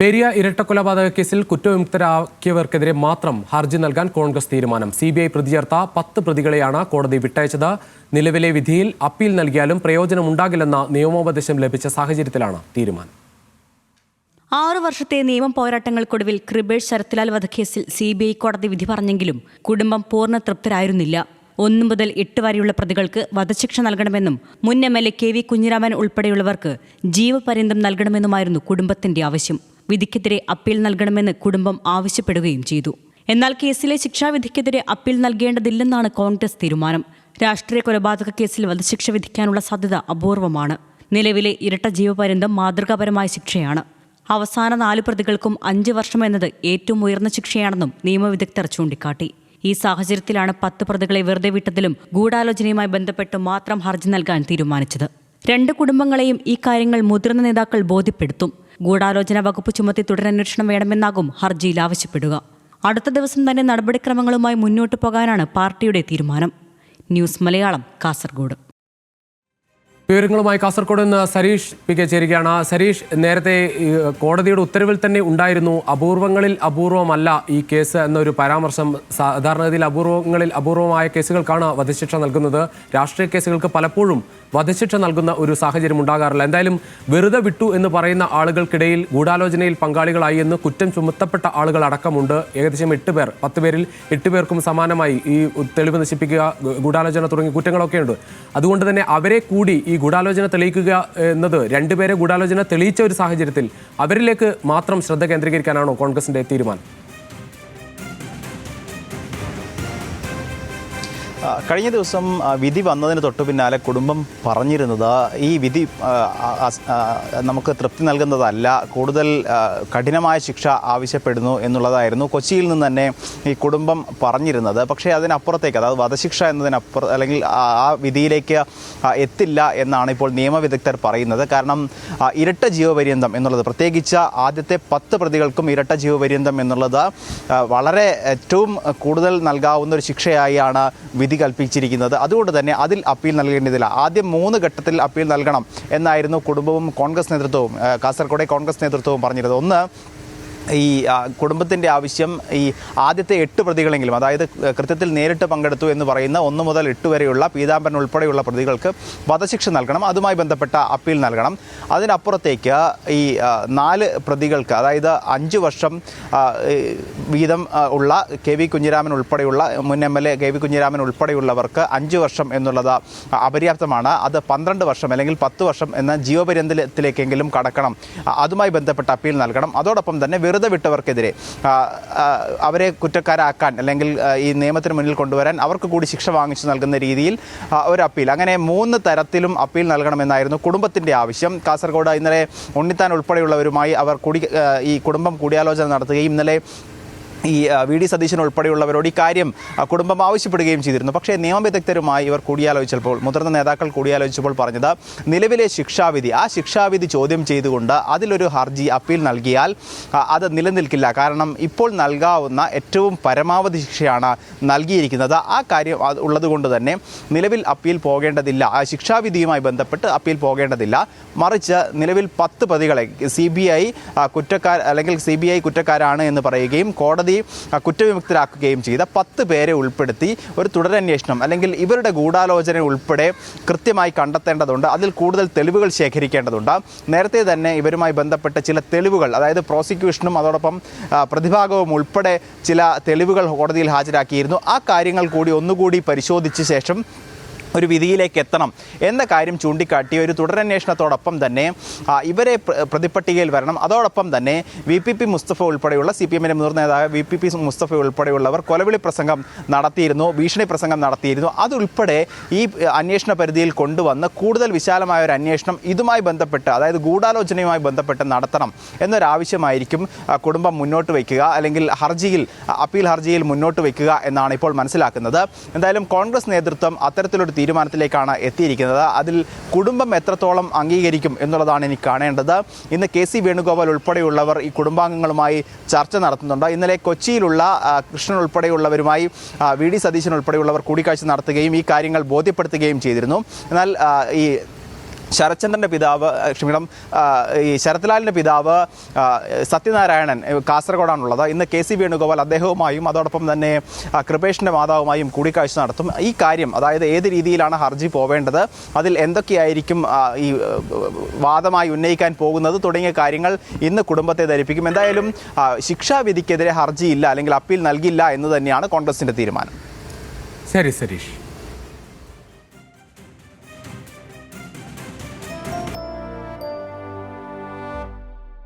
പെരിയ ഇരട്ടക്കൊലപാതക കേസിൽ കുറ്റവിമുക്തരാക്കിയവർക്കെതിരെ മാത്രം ഹർജി നൽകാൻ കോൺഗ്രസ് തീരുമാനം. സി ബി ഐ പ്രതി ചേർത്ത പത്ത് പ്രതികളെയാണ് കോടതി വിട്ടയച്ചത്. നിലവിലെ വിധിയിൽ അപ്പീൽ നൽകിയാലും പ്രയോജനമുണ്ടാകില്ലെന്ന നിയമോപദേശം ലഭിച്ച സാഹചര്യത്തിലാണ് തീരുമാനം. ആറു വർഷത്തെ നിയമ പോരാട്ടങ്ങൾക്കൊടുവിൽ കൃപേഷ് ശരത്ലാൽ വധക്കേസിൽ സി ബി ഐ കോടതി വിധി പറഞ്ഞെങ്കിലും കുടുംബം പൂർണ തൃപ്തരായിരുന്നില്ല. ഒന്നു മുതൽ എട്ട് വരെയുള്ള പ്രതികൾക്ക് വധശിക്ഷ നൽകണമെന്നും മുൻ M L A K V Kunhiraman ഉൾപ്പെടെയുള്ളവർക്ക് ജീവപര്യന്തം നൽകണമെന്നുമായിരുന്നു കുടുംബത്തിന്റെ ആവശ്യം. വിധിക്കെതിരെ അപ്പീൽ നൽകണമെന്ന് കുടുംബം ആവശ്യപ്പെടുകയും ചെയ്തു. എന്നാൽ കേസിലെ ശിക്ഷാവിധിക്കെതിരെ അപ്പീൽ നൽകേണ്ടതില്ലെന്നാണ് കോൺഗ്രസ് തീരുമാനം. രാഷ്ട്രീയ കൊലപാതക കേസിൽ വധശിക്ഷ വിധിക്കാനുള്ള സാധ്യത അപൂർവമാണ്. നിലവിലെ ഇരട്ട ജീവപര്യന്തം മാതൃകാപരമായ ശിക്ഷയാണ്. അവസാന നാല് പ്രതികൾക്കും അഞ്ച് വർഷം എന്നത് ഏറ്റവും ഉയർന്ന ശിക്ഷയാണെന്നും നിയമവിദഗ്ധർ ചൂണ്ടിക്കാട്ടി. ഈ സാഹചര്യത്തിലാണ് പത്ത് പ്രതികളെ വെറുതെ വിട്ടതിലും ഗൂഢാലോചനയുമായി ബന്ധപ്പെട്ട് മാത്രം ഹർജി നൽകാൻ തീരുമാനിച്ചത്. രണ്ട് കുടുംബങ്ങളെയും ഈ കാര്യങ്ങൾ മുതിർന്ന നേതാക്കൾ ബോധ്യപ്പെടുത്തും. ഗൂഢാലോചന വകുപ്പ് ചുമത്തി തുടരന്വേഷണം വേണമെന്നാകും ഹർജിയിൽ ആവശ്യപ്പെടുക. അടുത്ത ദിവസം തന്നെ നടപടിക്രമങ്ങളുമായി മുന്നോട്ടു പോകാനാണ് പാർട്ടിയുടെ തീരുമാനം. ന്യൂസ് മലയാളം കാസർഗോഡ്. വിവരങ്ങളുമായി കാസർഗോഡ് നിന്ന് സരീഷ് പി കെ ചേരുകയാണ്. സരീഷ് നേരത്തെ കോടതിയുടെ ഉത്തരവിൽ തന്നെ ഉണ്ടായിരുന്നു. അപൂർവങ്ങളിൽ അപൂർവമല്ല ഈ കേസ് എന്നൊരു പരാമർശം സാധാരണഗതിയിൽ അപൂർവങ്ങളിൽ അപൂർവമായ കേസുകൾക്കാണ് വധശിക്ഷ നൽകുന്നത്. രാഷ്ട്രീയ കേസുകൾക്ക് പലപ്പോഴും വധശിക്ഷ നൽകുന്ന ഒരു സാഹചര്യം ഉണ്ടാകാറില്ല. എന്തായാലും വെറുതെ വിട്ടു എന്ന് പറയുന്ന ആളുകൾക്കിടയിൽ ഗൂഢാലോചനയിൽ പങ്കാളികളായി എന്ന് കുറ്റം ചുമത്തപ്പെട്ട ആളുകൾ അടക്കമുണ്ട്. ഏകദേശം എട്ട് പേർ പത്ത് പേരിൽ എട്ട് പേർക്കും സമാനമായി ഈ തെളിവ് നശിപ്പിക്കുക ഗൂഢാലോചന തുടങ്ങിയ കുറ്റങ്ങളൊക്കെ ഉണ്ട് അതുകൊണ്ട് തന്നെ അവരെ കൂടി ഈ ഗൂഢാലോചന തെളിയിക്കുക എന്നത് രണ്ടുപേരെ ഗൂഢാലോചന തെളിയിച്ച ഒരു സാഹചര്യത്തിൽ അവരിലേക്ക് മാത്രം ശ്രദ്ധ കേന്ദ്രീകരിക്കാനാണോ കോൺഗ്രസിന്റെ തീരുമാനം? കഴിഞ്ഞ ദിവസം വിധി വന്നതിന് തൊട്ടു പിന്നാലെ കുടുംബം പറഞ്ഞിരുന്നത് ഈ വിധി നമുക്ക് തൃപ്തി നൽകുന്നതല്ല കൂടുതൽ കഠിനമായ ശിക്ഷ ആവശ്യപ്പെടുന്നു എന്നുള്ളതായിരുന്നു കൊച്ചിയിൽ നിന്ന് തന്നെ ഈ കുടുംബം പറഞ്ഞിരുന്നത്. പക്ഷേ അതിനപ്പുറത്തേക്ക് അതായത് വധശിക്ഷ എന്നതിനപ്പുറം അല്ലെങ്കിൽ ആ വിധിയിലേക്ക് എത്തില്ല എന്നാണ് ഇപ്പോൾ നിയമവിദഗ്ധർ പറയുന്നത്. കാരണം ഇരട്ട ജീവപര്യന്തം എന്നുള്ളത് പ്രത്യേകിച്ച് ആദ്യത്തെ പത്ത് പ്രതികൾക്കും ഇരട്ട ജീവപര്യന്തം എന്നുള്ളത് വളരെ ഏറ്റവും കൂടുതൽ നൽകാവുന്ന ഒരു ശിക്ഷയായാണ് വിധി കൽപ്പിച്ചിരിക്കുന്നത് അതുകൊണ്ട് തന്നെ അതിൽ അപ്പീൽ നൽകേണ്ടതില്ല. ആദ്യം മൂന്ന് ഘട്ടത്തിൽ അപ്പീൽ നൽകണം എന്നായിരുന്നു കുടുംബവും കോൺഗ്രസ് നേതൃത്വവും കാസർഗോഡെ കോൺഗ്രസ് നേതൃത്വവും പറഞ്ഞിരുന്നത്. ഒന്ന് ഈ കുടുംബത്തിന്റെ ആവശ്യം ഈ ആദ്യത്തെ എട്ട് പ്രതികളെങ്കിലും അതായത് കൃത്യത്തിൽ നേരിട്ട് പങ്കെടുത്തു എന്ന് പറയുന്ന ഒന്ന് മുതൽ എട്ട് വരെയുള്ള പീതാംബരൻ ഉൾപ്പെടെയുള്ള പ്രതികൾക്ക് വധശിക്ഷ നൽകണം. അതുമായി ബന്ധപ്പെട്ട അപ്പീൽ നൽകണം. അതിനപ്പുറത്തേക്ക് ഈ നാല് പ്രതികൾക്ക് അതായത് അഞ്ച് വർഷം വീതം ഉള്ള കെ വി കുഞ്ഞിരാമൻ ഉൾപ്പെടെയുള്ള മുൻ M L A K V Kunhiraman ഉൾപ്പെടെയുള്ളവർക്ക് അഞ്ച് വർഷം എന്നുള്ളത് അപര്യാപ്തമാണ്. അത് പന്ത്രണ്ട് വർഷം അല്ലെങ്കിൽ പത്ത് വർഷം എന്ന ജീവപര്യന്തത്തിലേക്കെങ്കിലും കടക്കണം. അതുമായി ബന്ധപ്പെട്ട അപ്പീൽ നൽകണം. അതോടൊപ്പം തന്നെ വെറുതെ വിട്ടവർക്കെതിരെ ആ, ആ, അവരെ കുറ്റക്കാരാക്കാൻ അല്ലെങ്കിൽ ഈ നിയമത്തിന് മുന്നിൽ കൊണ്ടുവരാൻ അവർക്ക് കൂടി ശിക്ഷ വാങ്ങിച്ചു നൽകുന്ന രീതിയിൽ ഒരു അപ്പീൽ. അങ്ങനെ മൂന്ന് തരത്തിലും അപ്പീൽ നൽകണമെന്നായിരുന്നു കുടുംബത്തിന്റെ ആവശ്യം. കാസർഗോഡ് ഇന്നലെ ഉണ്ണിത്താൻ ഉൾപ്പെടെയുള്ളവരുമായി അവർ കൂടി ഈ കുടുംബം കൂടിയാലോചന നടത്തുകയും ഇന്നലെ ഈ വി ഡി സതീശൻ ഉൾപ്പെടെയുള്ളവരോട് ഈ കാര്യം കുടുംബം ആവശ്യപ്പെടുകയും ചെയ്തിരുന്നു. പക്ഷേ നിയമവിദഗ്ധരുമായി ഇവർ കൂടിയാലോചിച്ചപ്പോൾ മുതിർന്ന നേതാക്കൾ കൂടിയാലോചിച്ചപ്പോൾ പറഞ്ഞത് നിലവിലെ ശിക്ഷാവിധി ആ ശിക്ഷാവിധി ചോദ്യം ചെയ്തുകൊണ്ട് അതിലൊരു ഹർജി അപ്പീൽ നൽകിയാൽ അത് നിലനിൽക്കില്ല. കാരണം ഇപ്പോൾ നൽകാവുന്ന ഏറ്റവും പരമാവധി ശിക്ഷയാണ് നൽകിയിരിക്കുന്നത്. ആ കാര്യം ഉള്ളതുകൊണ്ട് തന്നെ നിലവിൽ അപ്പീൽ പോകേണ്ടതില്ല. ആ ശിക്ഷാവിധിയുമായി ബന്ധപ്പെട്ട് അപ്പീൽ പോകേണ്ടതില്ല. മറിച്ച് നിലവിൽ പത്ത് പ്രതികളെ സി ബി ഐ കുറ്റക്കാർ അല്ലെങ്കിൽ സി ബി ഐ കുറ്റക്കാരാണ് എന്ന് പറയുകയും കോടതി ആ, കുറ്റവിമുക്തരാക്കുകയും ചെയ്ത പത്ത് പേരെ ഉൾപ്പെടുത്തി ഒരു തുടരന്വേഷണം അല്ലെങ്കിൽ ഇവരുടെ ഗൂഢാലോചന ഉൾപ്പെടെ കൃത്യമായി കണ്ടെത്തേണ്ടതുണ്ട്. അതിൽ കൂടുതൽ തെളിവുകൾ ശേഖരിക്കേണ്ടതുണ്ട്. നേരത്തെ തന്നെ ഇവരുമായി ബന്ധപ്പെട്ട ചില തെളിവുകൾ അതായത് പ്രോസിക്യൂഷനും അതോടൊപ്പം പ്രതിഭാഗവും ഉൾപ്പെടെ ചില തെളിവുകൾ കോടതിയിൽ ഹാജരാക്കിയിരുന്നു. ആ കാര്യങ്ങൾ കൂടി ഒന്നുകൂടി പരിശോധിച്ച ശേഷം ഒരു വിധിയിലേക്ക് എത്തണം എന്ന കാര്യം ചൂണ്ടിക്കാട്ടി ഒരു തുടരന്വേഷണത്തോടൊപ്പം തന്നെ ഇവരെ പ്ര- പ്രതിപ്പട്ടികയിൽ വരണം. അതോടൊപ്പം തന്നെ വി പി പി മുസ്തഫ ഉൾപ്പെടെയുള്ള സി പി എമ്മിന്റെ മുതിർന്ന നേതാവ് വി പി പി മുസ്തഫ ഉൾപ്പെടെയുള്ളവർ കൊലവിളി പ്രസംഗം നടത്തിയിരുന്നു ഭീഷണി പ്രസംഗം നടത്തിയിരുന്നു. അതുൾപ്പെടെ ഈ അന്വേഷണ പരിധിയിൽ കൊണ്ടുവന്ന് കൂടുതൽ വിശാലമായ ഒരു അന്വേഷണം ഇതുമായി ബന്ധപ്പെട്ട് അതായത് ഗൂഢാലോചനയുമായി ബന്ധപ്പെട്ട് നടത്തണം എന്നൊരാവശ്യമായിരിക്കും കുടുംബം മുന്നോട്ട് വയ്ക്കുക അല്ലെങ്കിൽ ഹർജിയിൽ അപ്പീൽ ഹർജിയിൽ മുന്നോട്ട് വയ്ക്കുക എന്നാണ് ഇപ്പോൾ മനസ്സിലാക്കുന്നത്. എന്തായാലും കോൺഗ്രസ് നേതൃത്വം അത്തരത്തിലൊരു തീരുമാനത്തിലേക്കാണ് എത്തിയിരിക്കുന്നത്. അതിൽ കുടുംബം എത്രത്തോളം അംഗീകരിക്കും എന്നുള്ളതാണ് ഇനി കാണേണ്ടത്. ഇന്ന് കെ സി വേണുഗോപാൽ ഉൾപ്പെടെയുള്ളവർ ഈ കുടുംബാംഗങ്ങളുമായി ചർച്ച നടത്തുന്നുണ്ട്. ഇന്നലെ കൊച്ചിയിലുള്ള കൃഷ്ണൻ ഉൾപ്പെടെയുള്ളവരുമായി വി ഡി സതീശൻ ഉൾപ്പെടെയുള്ളവർ കൂടിക്കാഴ്ച നടത്തുകയും ഈ കാര്യങ്ങൾ ബോധ്യപ്പെടുത്തുകയും ചെയ്തിരുന്നു. എന്നാൽ ഈ ശരത്ചന്ദ്രന്റെ പിതാവ് ക്ഷമിക്കണം ഈ ശരത്ലാലിന്റെ പിതാവ് സത്യനാരായണൻ കാസർഗോഡാണുള്ളത്. ഇന്ന് കെ സി വേണുഗോപാൽ അദ്ദേഹവുമായും അതോടൊപ്പം തന്നെ കൃപേഷിന്റെ മാതാവുമായും കൂടിക്കാഴ്ച നടത്തും. ഈ കാര്യം അതായത് ഏത് രീതിയിലാണ് ഹർജി പോവേണ്ടത് അതിൽ എന്തൊക്കെയായിരിക്കും ഈ വാദമായി ഉന്നയിക്കാൻ പോകുന്നത് തുടങ്ങിയ കാര്യങ്ങൾ ഇന്ന് കുടുംബത്തെ ധരിപ്പിക്കും. എന്തായാലും ശിക്ഷാവിധിക്കെതിരെ ഹർജിയില്ല അല്ലെങ്കിൽ അപ്പീൽ നൽകില്ല എന്ന് തന്നെയാണ് കോൺഗ്രസിന്റെ തീരുമാനം. ശരി സരീഷ്